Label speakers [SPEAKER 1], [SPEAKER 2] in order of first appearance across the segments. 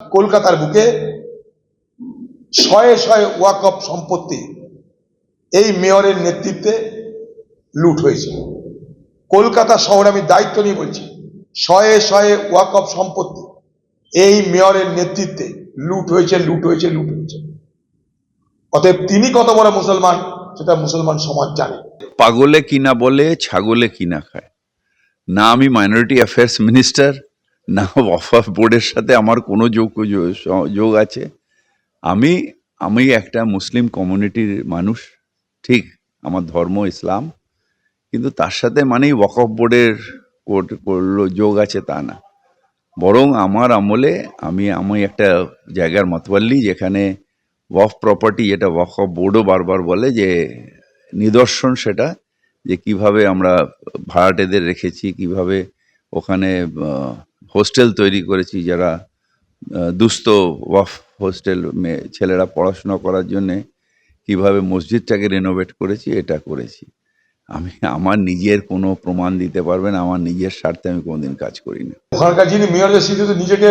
[SPEAKER 1] কলকাতার বুকে শয়ে শয়ে ওয়াকফ সম্পত্তি এই মেয়রের নেতৃত্বে লুট হয়েছে। কলকাতা শহরে আমি দায়িত্ব নিয়ে বলছি, শয়ে শয়ে ওয়াকফ সম্পত্তি এই মেয়রের নেতৃত্বে লুট হয়েছে লুট হয়েছে লুট হয়েছে। অতএব তিনি কত বড় মুসলমান, সেটা মুসলমান সমাজ জানে।
[SPEAKER 2] পাগলে কিনা বলে, ছাগলে কিনা খায়। না, আমি মাইনরিটি অ্যাফেয়ার্স মিনিস্টার না ওয়াফ বোর্ডের সাথে আমার কোনো যোগ, যোগ- আছে। আমি আমি একটা মুসলিম কমিউনিটির মানুষ, ঠিক, আমার ধর্ম ইসলাম, কিন্তু তার সাথে মানেই ওয়াকফ বোর্ডের কোর- করল, যোগ আছে তা না। বরং আমার আমলে আমি আমি একটা জায়গার মতওয়াল্লি যেখানে ওয়াফ প্রপার্টি যেটা ওয়াকফ বোর্ডও বারবার বলে যে, নিদর্শন সেটা, যে কীভাবে আমরা ভাড়াটেদের রেখেছি, কীভাবে ওখানে হোস্টেল তৈরি করেছি যারা দুস্থ ওয়াফ হোস্টেল মেয়ে ছেলেরা পড়াশোনা করার জন্যে কীভাবে মসজিদটাকে রেনোভেট করেছি, এটা করেছি। আমি, আমার নিজের কোনো প্রমাণ দিতে পারবেন আমার নিজের স্বার্থে আমি কোনোদিন কাজ করি না।
[SPEAKER 1] ওখানকার যিনি মেয়রের সিদ্ধ নিজেকে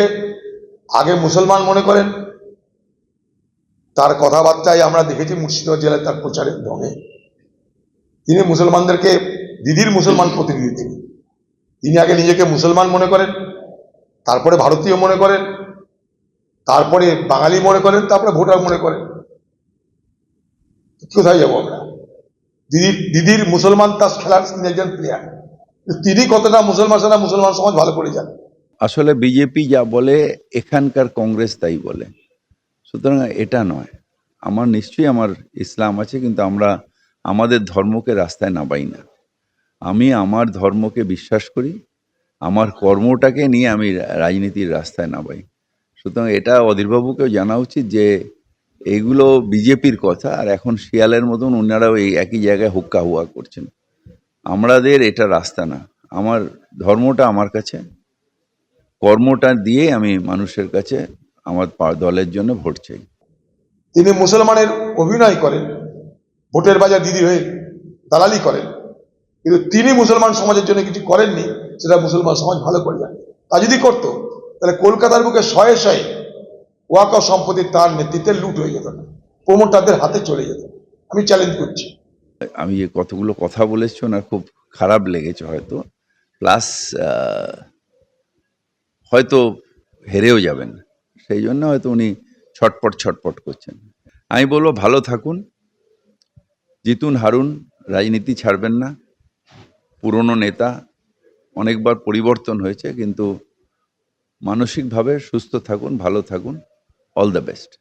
[SPEAKER 1] আগে মুসলমান মনে করেন, তার কথাবার্তায় আমরা দেখেছি মুর্শিদাবাদ জেলায় তার প্রচারের ঢঙে। তিনি মুসলমানদেরকে, দিদির মুসলমান প্রতিনিধি তিনি। তিনি আগে নিজেকে মুসলমান মনে করেন তারপরে ভারতীয় মনে করেন, তারপরে বাঙালি মনে করেন, তারপরে ভোটার মনে করেন। কোথায় যাব আমরা? দিদির দিদির মুসলমান তার খেলার একজন প্লেয়ার তিনি কতটা মুসলমান সেটা মুসলমান সমাজ ভালো করে যান
[SPEAKER 2] আসলে বিজেপি যা বলে, এখানকার কংগ্রেস তাই বলে। সুতরাং এটা নয়। আমার, নিশ্চয়ই আমার ইসলাম আছে, কিন্তু আমরা আমাদের ধর্মকে রাস্তায় নামাই না। আমি আমার ধর্মকে বিশ্বাস করি আমার কর্মটাকে নিয়ে আমি রাজনীতির রাস্তায় নামাই। সুতরাং এটা অধীরবাবুকেও জানা উচিত যে এগুলো বিজেপির কথা, আর এখন শিয়ালের মতন ওনারাও এই একই জায়গায় হুক্কা হুয়া করছেন। আমাদের এটা রাস্তা না। আমার ধর্মটা আমার কাছে। কর্মটা দিয়ে আমি মানুষের কাছে আমার দলের জন্য ভোট চাই।
[SPEAKER 1] তিনি মুসলমানের অভিনয় করেন, ভোটের বাজার দিদি হয়ে দালালি করেন। কিন্তু তিনি মুসলমান সমাজের জন্য কিছু করেননি। সেটা মুসলমান সমাজ ভালো করে জানে। তা যদি করতো, তাহলে কলকাতার বুকে শয়ে শয়ে ওয়াকা সম্পত্তি তার নেতৃত্বে লুট হয়ে যেত না। প্রমোটারদের হাতে চলে যেত। আমি চ্যালেঞ্জ করছি।
[SPEAKER 2] আমি যে কতগুলো কথা বলেছি, ওনার খুব খারাপ লেগেছে হয়তো। প্লাস হয়তো হেরেও যাবেন সেই জন্য হয়তো উনি ছটপট ছটপট করছেন। আমি বলব, ভালো থাকুন। জিতুন, হারুন, রাজনীতি ছাড়বেন না। পুরনো নেতা অনেকবার পরিবর্তন হয়েছে কিন্তু মানসিকভাবে সুস্থ থাকুন ভালো থাকুন অল দ্য বেস্ট